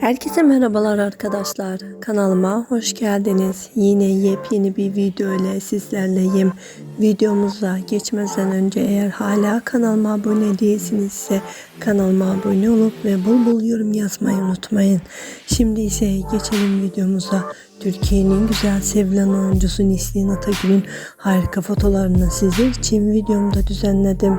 Herkese merhabalar arkadaşlar. Kanalıma hoş geldiniz. Yine yepyeni bir video ile sizlerleyim. Videomuza geçmeden önce eğer hala kanalıma abone değilsinizse kanalıma abone olup ve bul bul yorum yazmayı unutmayın. Şimdi ise geçelim videomuza. Türkiye'nin güzel sevilen oyuncusu Neslihan Atagül'ün harika fotolarını sizler için videomda düzenledim.